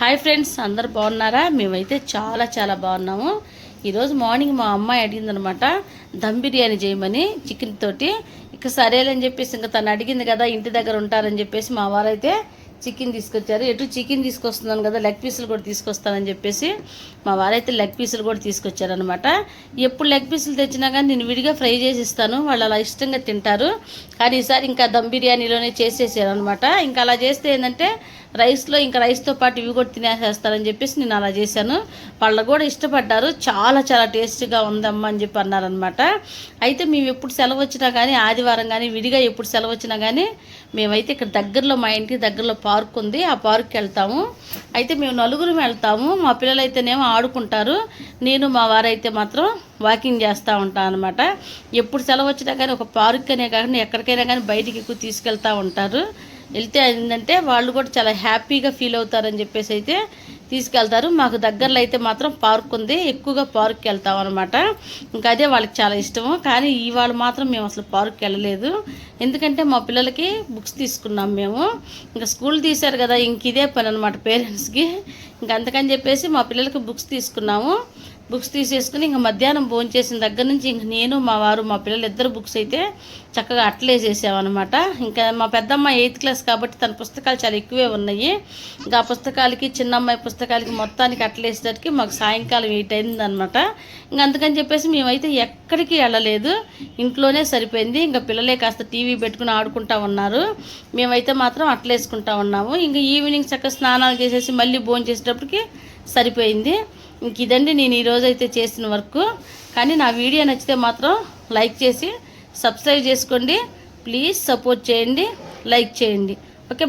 Hi friends అందరు బాగున్నారా? మేమైతే చాలా చాలా బాగున్నాము. ఈరోజు మార్నింగ్ మా అమ్మాయి అడిగిందనమాట దమ్ బిర్యానీ చేయమని చికెన్ తోటి. ఇక సరేలని చెప్పేసి ఇంకా తను అడిగింది కదా ఇంటి దగ్గర ఉంటారని చెప్పేసి మా వారైతే చికెన్ తీసుకొచ్చారు. ఎటు చికెన్ తీసుకొస్తున్నాను కదా లెగ్ పీసులు కూడా తీసుకొస్తానని చెప్పేసి మా వారైతే లెగ్ పీసులు కూడా తీసుకొచ్చారనమాట. ఎప్పుడు లెగ్ పీసులు తెచ్చినా కానీ నేను విడిగా ఫ్రై చేసి ఇస్తాను వాళ్ళు అలా ఇష్టంగా తింటారు. కానీ ఈసారి ఇంకా దమ్ బిర్యానీలోనే చేసేసారు అనమాట ఇంకా అలా చేస్తే ఏంటంటే రైస్లో ఇంకా రైస్తో పాటు ఇవి కూడా తినేసేస్తారని చెప్పేసి నేను అలా చేశాను. వాళ్ళు కూడా ఇష్టపడ్డారు. చాలా చాలా టేస్టీగా ఉందమ్మా అని చెప్పి అన్నారనమాట అయితే మేము ఎప్పుడు సెలవు వచ్చినా కానీ ఆదివారం కానీ విడిగా ఎప్పుడు సెలవు వచ్చినా కానీ మేమైతే ఇక్కడ దగ్గరలో మా ఇంటికి దగ్గరలో పార్క్ ఉంది. ఆ పార్క్కి వెళ్తాము. అయితే మేము నలుగురు వెళ్తాము. మా పిల్లలు అయితేనేమో ఆడుకుంటారు. నేను మా వారైతే మాత్రం వాకింగ్ చేస్తూ ఉంటాను అనమాట ఎప్పుడు సెలవు వచ్చినా కానీ ఒక పార్క్ అనే కాకుండా ఎక్కడికైనా కానీ బయటికి ఎక్కువ తీసుకెళ్తూ ఉంటారు. వెళ్తే ఏంటంటే వాళ్ళు కూడా చాలా హ్యాపీగా ఫీల్ అవుతారని చెప్పేసి అయితే తీసుకెళ్తారు. మాకు దగ్గరలో అయితే మాత్రం పార్క్ ఉంది. ఎక్కువగా పార్క్కి వెళ్తాం అనమాట ఇంకా అదే వాళ్ళకి చాలా ఇష్టము. కానీ ఇవాళ మాత్రం మేము అసలు పార్క్కి వెళ్ళలేదు. ఎందుకంటే మా పిల్లలకి బుక్స్ తీసుకున్నాం మేము. ఇంకా స్కూల్ తీశారు కదా ఇంక ఇదే పని అనమాట పేరెంట్స్కి. ఇంకా అందుకని చెప్పేసి మా పిల్లలకి బుక్స్ తీసుకున్నాము. బుక్స్ తీసేసుకుని ఇంకా మధ్యాహ్నం భోజనం చేసిన దగ్గర నుంచి ఇంక నేను మా వారు మా పిల్లలు ఇద్దరు బుక్స్ అయితే చక్కగా అట్లేసేసామన్నమాట ఇంకా మా పెద్దమ్మ ఎయిత్ క్లాస్ కాబట్టి తన పుస్తకాలు చాలా ఎక్కువే ఉన్నాయి. ఇంకా ఆ పుస్తకాలకి చిన్నమ్మాయి పుస్తకాలకి మొత్తానికి అట్లేసేసరికి మాకు సాయంకాలం ఎయిట్ అయిందనమాట ఇంకా అందుకని చెప్పేసి మేమైతే ఎక్కడికి వెళ్ళలేదు. ఇంట్లోనే సరిపోయింది. ఇంకా పిల్లలే కాస్త టీవీ పెట్టుకుని ఆడుకుంటా ఉన్నారు. మేమైతే మాత్రం అట్లేసుకుంటా ఉన్నాము. ఇంకా ఈవినింగ్ చక్కగా స్నానాలు చేసేసి మళ్ళీ భోజనం చేసేటప్పటికి సరిపోయింది. ఇంక ఇదండి నేను ఈరోజు అయితే చేసిన వర్క్. కానీ నా వీడియో నచ్చితే మాత్రం లైక్ చేసి సబ్స్క్రైబ్ చేసుకోండి. ప్లీజ్ సపోర్ట్ చేయండి. లైక్ చేయండి. ఓకే